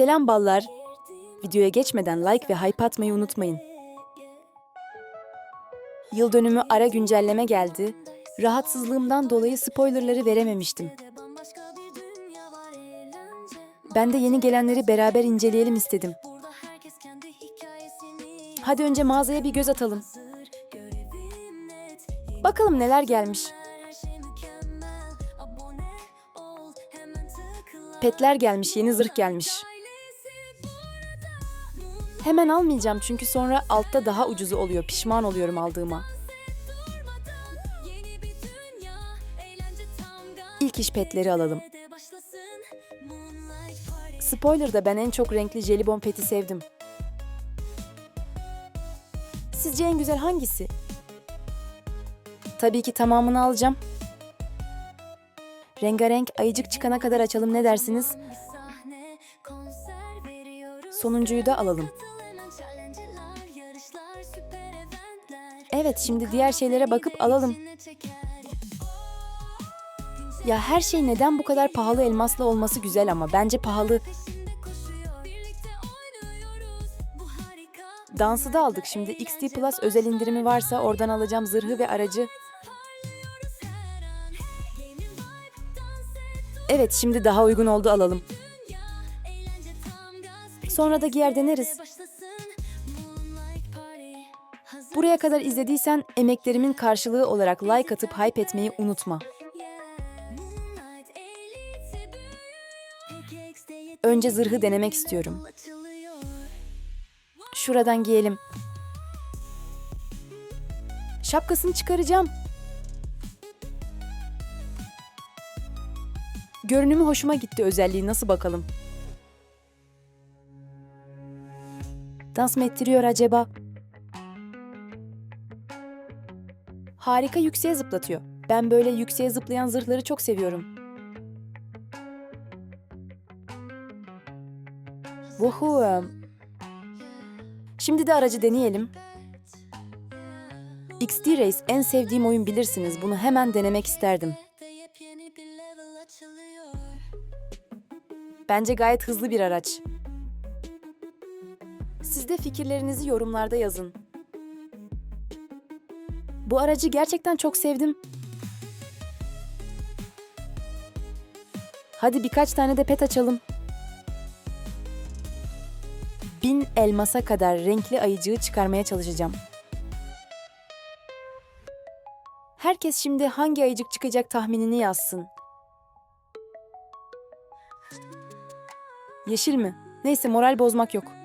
Selam ballar. Videoya geçmeden like ve hype atmayı unutmayın. Yıl dönümü ara güncelleme geldi. Rahatsızlığımdan dolayı spoilerları verememiştim. Ben de yeni gelenleri beraber inceleyelim istedim. Hadi önce mağazaya bir göz atalım. Bakalım neler gelmiş. Petler gelmiş, yeni zırh gelmiş. Hemen almayacağım çünkü sonra altta daha ucuzu oluyor. Pişman oluyorum aldığıma. İlk iş petleri alalım. Spoiler'da ben en çok renkli jelibon peti sevdim. Sizce en güzel hangisi? Tabii ki tamamını alacağım. Rengarenk ayıcık çıkana kadar açalım ne dersiniz? Sonuncuyu da alalım. Evet şimdi diğer şeylere bakıp alalım. Ya her şey neden bu kadar pahalı elmasla olması güzel ama bence pahalı. Dansı da aldık şimdi. XD Plus özel indirimi varsa oradan alacağım zırhı ve aracı. Evet şimdi daha uygun oldu alalım. Sonra da giyer deneriz. Buraya kadar izlediysen emeklerimin karşılığı olarak like atıp hype etmeyi unutma. Önce zırhı denemek istiyorum. Şuradan giyelim. Şapkasını çıkaracağım. Görünümü hoşuma gitti özelliği nasıl bakalım. Dans mı ettiriyor acaba? Harika yükseğe zıplatıyor. Ben böyle yükseğe zıplayan zırhları çok seviyorum. Woohoo. Şimdi de aracı deneyelim. XD Race en sevdiğim oyun bilirsiniz. Bunu hemen denemek isterdim. Bence gayet hızlı bir araç. Siz de fikirlerinizi yorumlarda yazın. Bu aracı gerçekten çok sevdim. Hadi birkaç tane de pet açalım. Bin elmasa kadar renkli ayıcığı çıkarmaya çalışacağım. Herkes şimdi hangi ayıcık çıkacak tahminini yazsın. Yeşil mi? Neyse moral bozmak yok.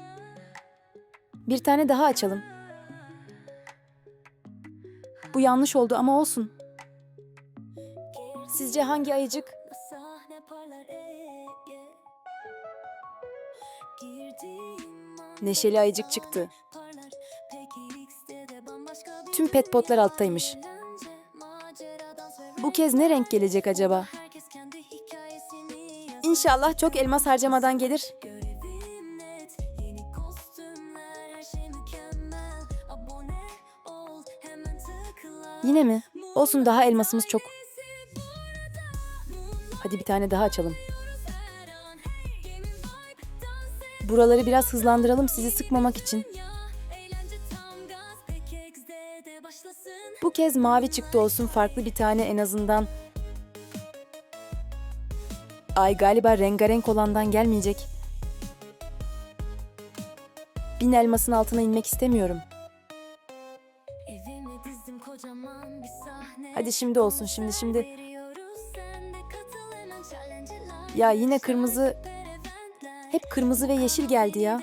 Bir tane daha açalım. Bu yanlış oldu ama olsun. Sizce hangi ayıcık? Neşeli ayıcık çıktı. Tüm pet potlar alttaymış. Bu kez ne renk gelecek acaba? İnşallah çok elmas harcamadan gelir. Yine mi? Olsun daha elmasımız çok. Hadi bir tane daha açalım. Buraları biraz hızlandıralım sizi sıkmamak için. Bu kez mavi çıktı olsun farklı bir tane en azından. Ay galiba rengarenk olandan gelmeyecek. Bin elmasın altına inmek istemiyorum. Hadi şimdi olsun şimdi şimdi. Ya yine kırmızı hep kırmızı ve yeşil geldi ya.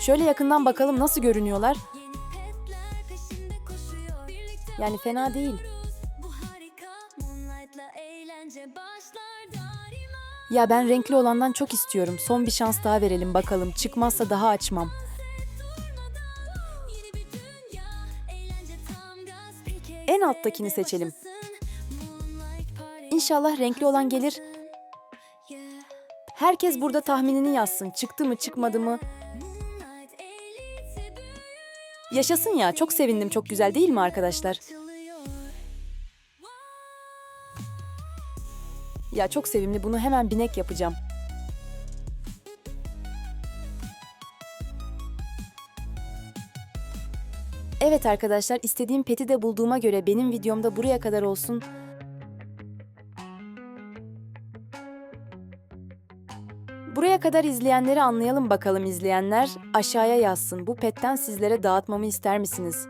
Şöyle yakından bakalım nasıl görünüyorlar. Yani fena değil. Ya ben renkli olandan çok istiyorum. Son bir şans daha verelim bakalım. Çıkmazsa daha açmam. En alttakini seçelim. İnşallah renkli olan gelir. Herkes burada tahminini yazsın. Çıktı mı çıkmadı mı? Yaşasın ya. Çok sevindim. Çok güzel değil mi arkadaşlar? Ya çok sevimli bunu hemen binek yapacağım. Evet arkadaşlar istediğim peti de bulduğuma göre benim videomda buraya kadar olsun. Buraya kadar izleyenleri anlayalım bakalım izleyenler. Aşağıya yazsın. Bu petten sizlere dağıtmamı ister misiniz?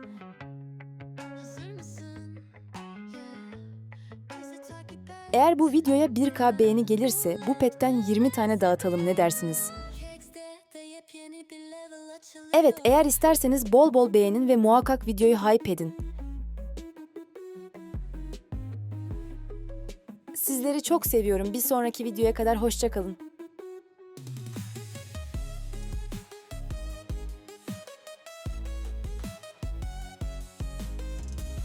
Eğer bu videoya 1K beğeni gelirse bu petten 20 tane dağıtalım ne dersiniz? Evet eğer isterseniz bol bol beğenin ve muhakkak videoyu hype edin. Sizleri çok seviyorum. Bir sonraki videoya kadar hoşça kalın.